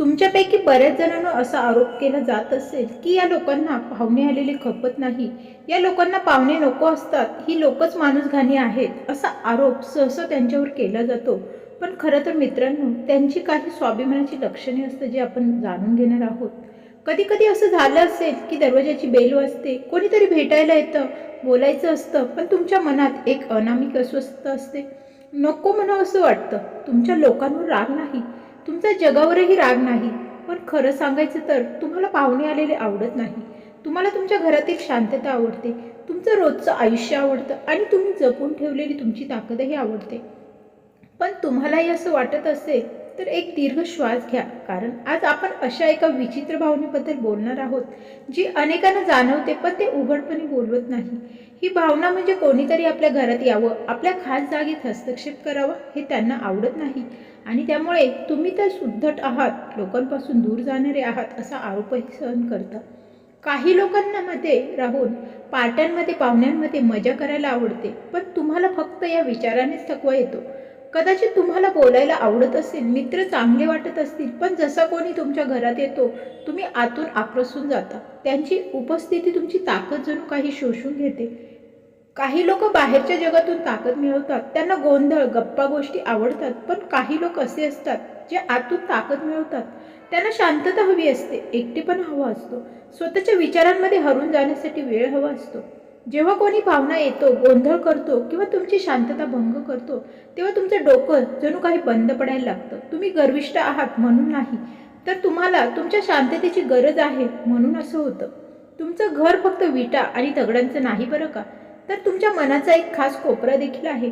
तुमच्यापैकी बऱ्याच जणांना असा आरोप केला जात असेल की या लोकांना पाहुणे आलेले खपत नाही. या लोकांना पाहुणे नको असतात. ही लोकच माणूसघाणी आहेत असा आरोप सहसा त्यांच्यावर केला जातो. पण खरं तर मित्रांनो त्यांची काही स्वाभिमानाची लक्षणे असतं जे आपण जाणून घेणार आहोत. कधी कधी असं झालं असेल की दरवाजाची बेल वाजते कोणीतरी भेटायला येतं बोलायचं असतं पण तुमच्या मनात एक अनामिक अस्वस्थता असते. नको म्हणा असं वाटतं. तुमच्या लोकांवर राग नाही. तुमचा जगावरही राग नाही. पण खरं सांगायचं तर तुम्हाला पाहुणे आलेले आवडत नाही. तुम्हाला तुमच्या घरातील शांतता आवडते. तुमचं रोजचं आयुष्य आवडतं आणि तुम्ही जपून ठेवलेली तुमची ताकदही आवडते. पण तुम्हालाही असं वाटत असेल तर एक दीर्घ श्वास घ्या. कारण आज आपण अशा एका विचित्र भावनेबद्दल बोलणार आहोत जी अनेकांना जाणवते पण ते उघडपणे बोलवत नाही. ही भावना म्हणजे कोणीतरी आपल्या घरात यावं आपल्या खास जागेत हस्तक्षेप करावा हे त्यांना आवडत नाही. आणि त्यामुळे तुम्ही तर सुद्धट आहात लोकांपासून दूर जाणारे आहात असा आरोपही सहन करता. काही लोकांना मध्ये राहून पार्ट्यांमध्ये पाहुण्यांमध्ये मजा करायला आवडते पण तुम्हाला फक्त या विचारानेच थकवा येतो. कदाचित तुम्हाला बोलायला आवडत असेल मित्र चांगले वाटत असतील पण जसा कोणी तुमच्या घरात येतो तुम्ही आतून आक्रसून जाता. त्यांची उपस्थिती तुमची ताकद जणू काही शोषून घेते. काही लोक बाहेरच्या जगातून ताकद मिळवतात त्यांना गोंधळ गप्पा गोष्टी आवडतात पण काही लोक असे असतात जे आतून ताकद मिळवतात. त्यांना शांतता हवी असते एकटेपणा हवा असतो. स्वतःच्या विचारांमध्ये हरून जाण्यासाठी वेळ हवा असतो. जेव्हा कोणी भावना येतो गोंधळ करतो किंवा तुमची शांतता भंग करतो तेव्हा तुमचं डोकं जणू काही बंद पडायला लागतं. तुम्ही गर्विष्ट आहात म्हणून नाही तर तुम्हाला तुमच्या शांततेची गरज आहे म्हणून असं होतं. तुमचं घर फक्त विटा आणि दगडांचं नाही बरं का? तर तुमच्या मनाचा एक खास कोपरा देखील आहे.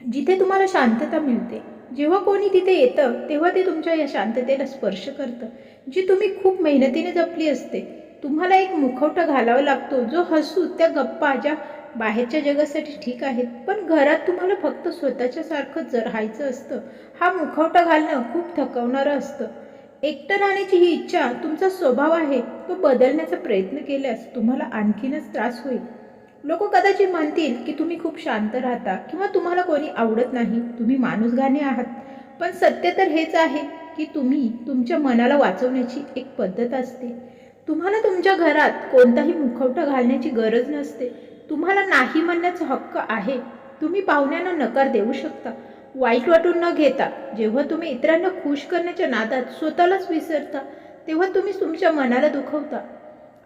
जिथे तुम्हाला शांतता मिळते. जेव्हा कोणी तिथे येतं तेव्हा ते तुमच्या या शांततेला स्पर्श करतं. जी तुम्ही खूप मेहनतीने जपली असते. तुम्हाला एक मुखवटा घालावा लागतो. जो हसू त्या गप्पा ज्या बाहेरच्या जगासाठी ठीक आहेत. पण घरात तुम्हाला फक्त स्वतःच्या सारखं जर राहायचं असतं. हा मुखवटा घालणं खूप थकवणारं असतं. एकटं राहण्याची ही इच्छा तुमचा स्वभाव आहे. तो बदलण्याचा प्रयत्न केल्यास तुम्हाला आणखीनच त्रास होईल. लोक कदाचित म्हणतील की तुम्ही खूप शांत राहता किंवा तुम्हाला कोणी आवडत नाही तुम्ही माणूसगाणे आहात. पण सत्य तर हेच आहे की तुम्ही तुमच्या मनाला वाचवण्याची एक पद्धत असते. तुम्हाला तुमच्या घरात कोणताही मुखवटा घालण्याची गरज नसते. तुम्हाला नाही म्हणण्याचा हक्क आहे. तुम्ही पाहुण्यांना नकार देऊ शकता. वाईट वाटून न घेता जेव्हा तुम्ही इतरांना खुश करण्याच्या नादात स्वतःलाच विसरता तेव्हा तुम्ही तुमच्या मनाला दुखवता.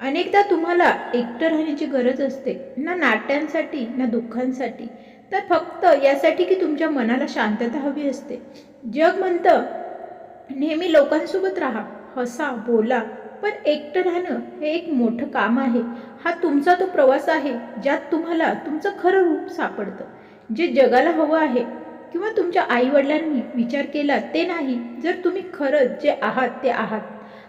अनेकदा तुम्हाला एकटं राहण्याची गरज असते ना नाट्यांसाठी ना दुःखांसाठी. तर फक्त यासाठी की तुमच्या मनाला शांतता हवी असते. जग म्हणतं नेहमी लोकांसोबत राहा हसा बोला पण एकटं राहणं हे एक मोठं काम आहे. हा तुमचा तो प्रवास आहे ज्यात तुम्हाला तुमचं खरं रूप सापडतं. जे जगाला हवं आहे किंवा तुमच्या आईवडिलांनी विचार केला ते नाही जर तुम्ही खरंच जे आहात ते आहात.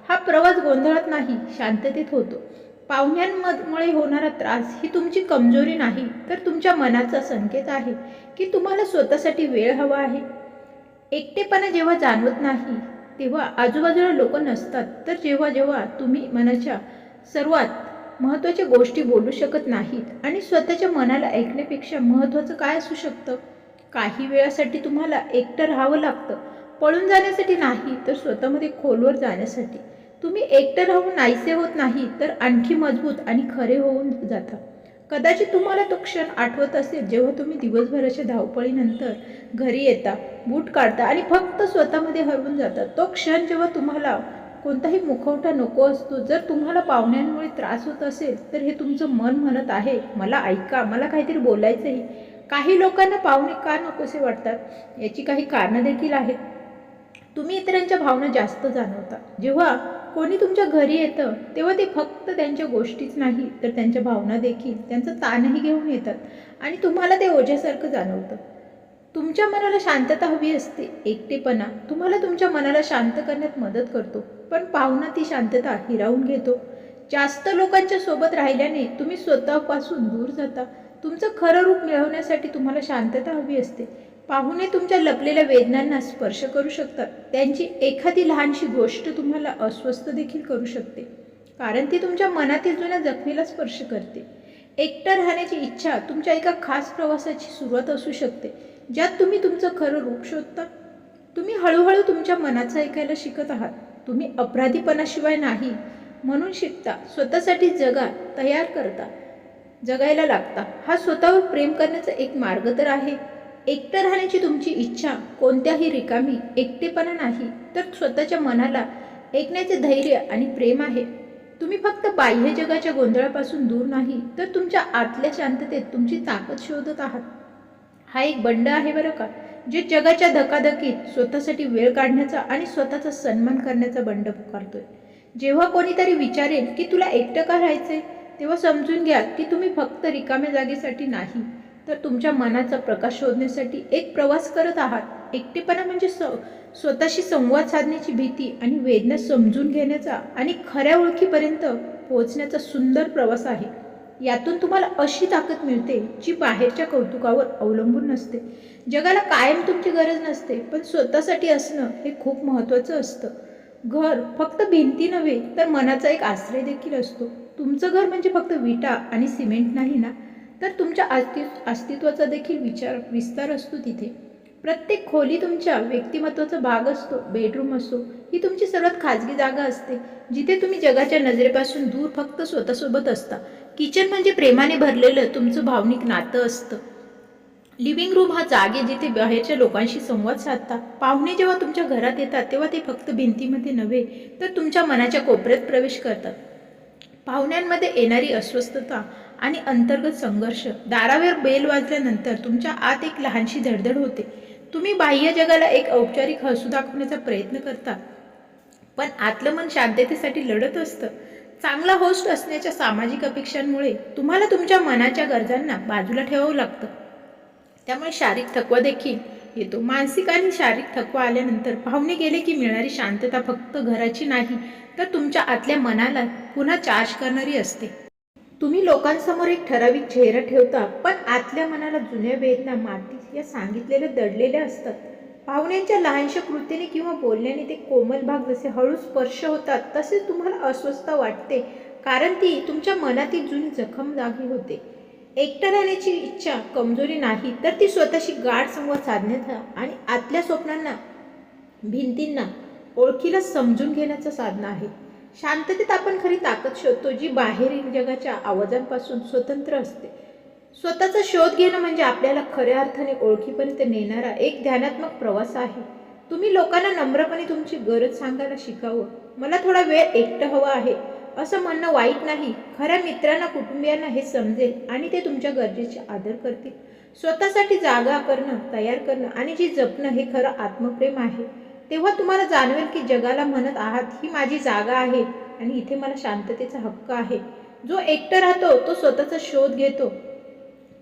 हा प्रवास गोंधळात नाही शांततेत होतो. पाहुण्यांमुळे होणारा त्रास ही तुमची कमजोरी नाही तर तुमच्या मनाचा संकेत आहे की तुम्हाला स्वतःसाठी वेळ हवा आहे. एकटेपणा जेव्हा जाणवत नाही तेव्हा आजूबाजूला लोक नसतात तर जेव्हा जेव्हा तुम्ही मनाच्या सर्वात महत्त्वाच्या गोष्टी बोलू शकत नाहीत आणि स्वतःच्या मनाला ऐकण्यापेक्षा महत्त्वाचं काय असू शकतं? काही वेळासाठी तुम्हाला एकटं राहावं लागतं. पळून जाण्यासाठी नाही तर स्वतःमध्ये खोलवर जाण्यासाठी. तुम्ही एकटं राहून नाहीसे होत नाही तर आणखी मजबूत आणि खरे होऊन जाता. कदाचित तुम्हाला तो क्षण आठवत असेल जेव्हा तुम्ही दिवसभराच्या धावपळीनंतर घरी येता बूट काढता आणि फक्त स्वतःमध्ये हरवून जाता. तो क्षण जेव्हा तुम्हाला कोणताही मुखवटा नको असतो जर तुम्हाला पाहुण्यांमुळे त्रास होत असेल तर हे तुमचं मन म्हणत आहे मला ऐका मला काहीतरी बोलायचंही काही लोकांना पाहुणे का नकोसे वाटतात याची काही कारणं देखील आहेत. तुम्ही इतरांच्या भावना जास्त जाणवता. जेव्हा कोणी तुमच्या घरी येतं तेव्हा ते फक्त त्यांच्या गोष्टीच नाही तर त्यांच्या भावना देखील त्यांचं ताणही घेऊन येतात. आणि तुम्हाला ते ओझ्यासारखं जाणवतं. तुमच्या मनाला शांतता हवी असते एकटेपणा तुम्हाला तुमच्या मनाला शांत करण्यात मदत करतो. पण पाहुणा ती शांतता हिरावून घेतो. जास्त लोकांच्या सोबत राहिल्याने तुम्ही स्वतःपासून दूर जाता. तुमचं खरं रूप मिळवण्यासाठी तुम्हाला शांतता हवी असते. पाहुणे तुमच्या लपलेल्या वेदनांना स्पर्श करू शकतात. त्यांची एखादी लहानशी गोष्ट तुम्हाला अस्वस्थ देखील करू शकते. कारण ती तुमच्या मनातील जुन्या जखमीला स्पर्श करते. एकटं राहण्याची इच्छा तुमच्या एका खास प्रवासाची सुरुवात असू शकते ज्यात तुम्ही तुमचं खरं रूप शोधता. तुम्ही हळूहळू तुमच्या मनाचं ऐकायला शिकत आहात. तुम्ही अपराधीपणाशिवाय नाही म्हणून शिकता. स्वतःसाठी जगा तयार करता. जगायला लागता. हा स्वतःवर प्रेम करण्याचा एक मार्ग तर आहे. एकटं राहण्याची तुमची इच्छा कोणत्याही रिकामी एकटेपणा नाही तर स्वतःच्या मनाला ऐकण्याचे धैर्य आणि प्रेम आहे. तुम्ही फक्त बाह्य जगाच्या गोंधळापासून दूर नाही तर तुमच्या आतल्या शांततेत तुमची ताकद शोधत आहात. हा एक बंड आहे बरं का जे जगाच्या धकाधकीत स्वतःसाठी वेळ काढण्याचा आणि स्वतःचा सन्मान करण्याचा बंड पुकारतोय. जेव्हा कोणीतरी विचारेल की तुला एकटं का राहायचंय तेव्हा समजून घ्या की तुम्ही फक्त रिकाम्या जागेसाठी नाही तर तुमच्या मनाचा प्रकाश शोधण्यासाठी एक प्रवास करत आहात. एकटेपणा म्हणजे स स्वतःशी संवाद साधण्याची भीती आणि वेदना समजून घेण्याचा आणि खऱ्या ओळखीपर्यंत पोहोचण्याचा सुंदर प्रवास आहे. यातून तुम्हाला अशी ताकद मिळते जी बाहेरच्या कौतुकावर अवलंबून नसते. जगाला कायम तुमची गरज नसते पण स्वतःसाठी असणं हे खूप महत्त्वाचं असतं. घर फक्त भिंती नव्हे तर मनाचा एक आश्रय देखील असतो. तुमचं घर म्हणजे फक्त विटा आणि सिमेंट नाही ना? तर तुमच्या अस्ति अस्तित्वाचा देखील विचार विस्तार असतो तिथे. प्रत्येक खोली तुमच्या व्यक्तिमत्वाचा भाग असतो. बेडरूम असो ही तुमची सर्वात खाजगी जागा असते. जिथे तुम्ही जगाच्या नजरेपासून दूर फक्त स्वतःसोबत असता. किचन म्हणजे प्रेमाने भरलेलं तुमचं भावनिक नातं असतं. लिव्हिंग रूम हा जागे जिथे बाहेरच्या लोकांशी संवाद साधता. पाहुणे जेव्हा तुमच्या घरात येतात तेव्हा ते फक्त भिंतीमध्ये नव्हे तर तुमच्या मनाच्या कोपऱ्यात प्रवेश करतात. पाहुण्यांमध्ये येणारी अस्वस्थता आणि अंतर्गत संघर्ष. दारावर बेल वाजल्यानंतर तुमच्या आत एक लहानशी धडधड होते. तुम्ही बाह्य जगाला एक औपचारिक हसू दाखवण्याचा प्रयत्न करता. पण आतलं मन शांततेसाठी लढत असतं. चांगला होस्ट असण्याच्या सामाजिक अपेक्षांमुळे तुम्हाला तुमच्या मनाच्या गरजांना बाजूला ठेवावं लागतं. त्यामुळे शारीरिक थकवा देखील येतो. मानसिक आणि शारीरिक थकवा आल्यानंतर पाहुणे गेले की मिळणारी शांतता फक्त घराची नाही तर तुमच्या आतल्या मनाला पुन्हा चार्ज करणारी असते. तुम्ही लोकांसमोर एक ठराविक चेहरा ठेवता पण आतल्या मनाला जुन्या वेदना माती या सांगितलेल्या दडलेल्या असतात. पाहुण्यांच्या लहानशा कृतीने किंवा बोलण्याने ते कोमल भाग जसे हळू स्पर्श होतात तसे तुम्हाला अस्वस्थता वाटते कारण ती तुमच्या मनातील जुनी जखम जागी होते. एकटं राहण्याची इच्छा कमजोरी नाही तर ती स्वतःशी गाढ संवाद साधण्याचा आणि आतल्या स्वप्नांना भिंतींना ओळखीला समजून घेण्याचं साधन आहे. शांततेत आपण खरी ताकद शोधतो जी बाहेरील जगाच्या आवाजांपासून स्वतंत्र असते. स्वतःचा शोध घेणं म्हणजे आपल्याला खऱ्या अर्थाने ओळखीपर्यंत नेणारा एक ध्यानात्मक प्रवास आहे. तुम्ही लोकांना नम्रपणे तुमची गरज सांगायला शिकावं. मला थोडा वेळ एकटं हवा आहे. असं म्हणणं वाईट नाही. खऱ्या मित्रांना कुटुंबियांना हे समजेल आणि ते तुमच्या गरजेचे आदर करतील. स्वतःसाठी जागा करणं तयार करणं आणि जी जपणं हे खरं आत्मप्रेम आहे. तेव्हा तुम्हाला जाणवेल की जगाला म्हणत आहात ही माझी जागा आहे आणि इथे मला शांततेचा हक्क आहे. जो एकटं राहतो तो स्वतःचा शोध घेतो.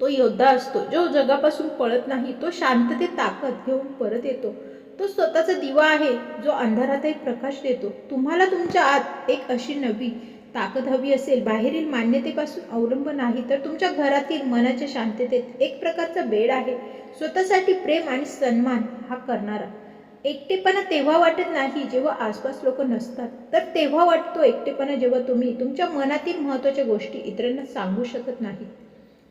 तो योद्धा असतो. जो जगापासून पळत नाही तो शांततेत ताकद घेऊन परत येतो. तो स्वतःचा दिवा आहे जो अंधारात एक प्रकाश देतो. तुम्हाला तुमच्या आत एक अशी नवी ताकद हवी असेल. बाहेरील मान्यतेपासून अवलंब नाही तर तुमच्या घरातील मनाच्या शांततेत एक प्रकारचा बेड आहे. स्वतःसाठी प्रेम आणि सन्मान हा करणारा. एकटेपणा तेव्हा वाटत नाही जेव्हा आसपास लोक नसतात. तर तेव्हा वाटतो एकटेपणा जेव्हा तुम्ही तुमच्या मनातील महत्त्वाच्या गोष्टी इतरांना सांगू शकत नाही.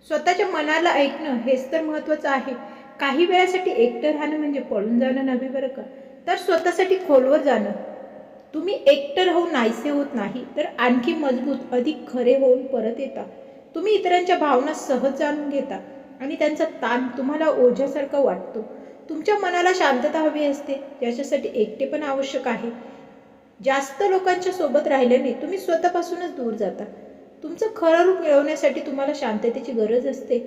स्वतःच्या मनाला ऐकणं हेच तर महत्त्वाचं आहे. काही वेळासाठी एकटं राहणं म्हणजे पळून जाणं नव्हे बरं का? तर स्वतःसाठी खोलवर जाणं. तुम्ही एकटं राहून नाहीसे होत नाही तर आणखी मजबूत अधिक खरे होऊन परत येता. तुम्ही इतरांच्या भावना सहज जाणून घेता आणि त्यांचा ताण तुम्हाला ओझ्यासारखा वाटतो. तुमच्या मनाला शांतता हवी असते ज्याच्यासाठी एकटेपण आवश्यक आहे. जास्त लोकांच्या सोबत राहिल्याने तुम्ही स्वतःपासूनच दूर जाता. तुमचं खरं रूप मिळवण्यासाठी तुम्हाला शांततेची गरज असते.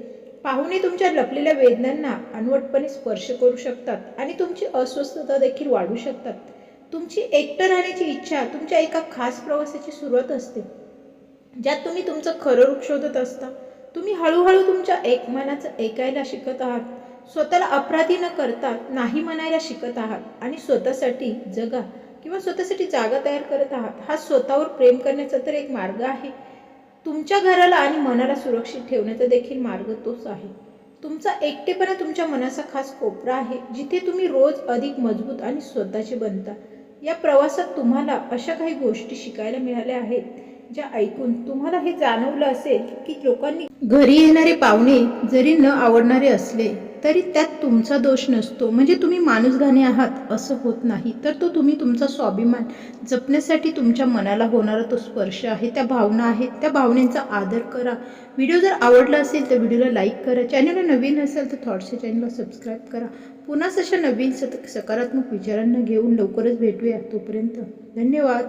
पाहुणे तुमच्या लपलेल्या वेदनांना अनवटपणे स्पर्श करू शकतात आणि तुमची अस्वस्थता देखील वाढू शकतात. तुमची एकटं राहण्याची इच्छा तुमच्या एका खास प्रवासाची सुरुवात असते. ज्यात तुम्ही तुमचं खरं रूप शोधत असता. तुम्ही हळूहळू तुमच्या एक मनाचं ऐकायला शिकत आहात. स्वतःला अपराधी न करता नाही म्हणायला शिकत आहात आणि स्वतःसाठी जगा किंवा स्वतःसाठी जागा तयार करत आहात हा स्वतःवर प्रेम करण्याचा तर एक मार्ग आहे. तुमच्या घराला आणि मनाला सुरक्षित ठेवण्याचा देखील मार्ग तोच आहे. तुमचा एकटेपणा तुमच्या मनाचा खास कोपरा आहे जिथे तुम्ही रोज अधिक मजबूत आणि स्वतःचे बनता. या प्रवासात तुम्हाला अशा काही गोष्टी शिकायला मिळाल्या आहेत ज्या ऐकून तुम्हाला हे जाणवलं असेल की लोकांनी घरी येणारे पाहुणे जरी न आवडणारे असले तरी त्यात तुमचा दोष नसतो. म्हणजे तुम्ही माणूसघाणे आहात असं होत नाही. तर तो तुम्ही तुमचा स्वाभिमान जपण्यासाठी तुमच्या मनाला होणारा तो स्पर्श आहे त्या भावना आहेत त्या भावनेचा आदर करा. व्हिडिओ जर आवडला असेल तर व्हिडिओला लाईक करा. चॅनलला नवीन असेल तर थॉट्सच्या चॅनलला सबस्क्राईब करा. पुन्हाच अशा नवीन सत सकारात्मक विचारांना घेऊन लवकरच भेटूया तोपर्यंत. धन्यवाद.